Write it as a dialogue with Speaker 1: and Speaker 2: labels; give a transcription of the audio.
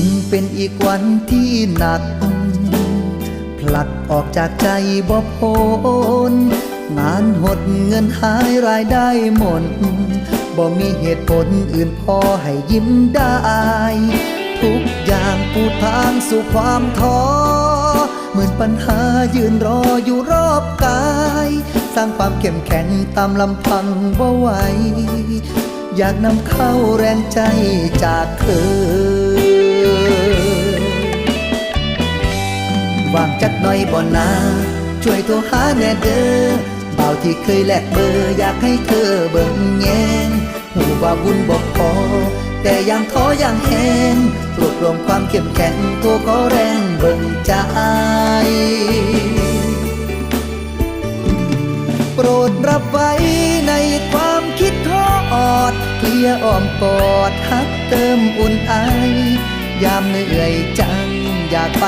Speaker 1: งเป็นอีกวันที่หนัก ผลักออกจากใจบ่พ้นงานหดเงินหายรายได้หมดบ่มีเหตุผลอื่นพอให้ยิ้มได้ ทุกอย่างปูทางสู่ความท้อ เหมือนปัญหายืนรออยู่รอบกาย สร้างความเข้มแข็งตามลำพังบ่ไหวอยากนำเข้าแรงใจจากเธอ ว่างจักหน่อยบ่นาช่วยโทรหาแน่เด้อเบาที่เคยแลกเบอร์อยากให้เธอเบิ่งแยงหูว่าบุญบอกพอแต่ยังท้อยังแหงรวบรวมความเข้มแข็งตัวก็แรงเบิ่งใจโปรดรับไว้ในความคิดท้ออดเคลียอ้อมกอดฮักเติมอุ่นไอยามเหนื่อยจังอยากไป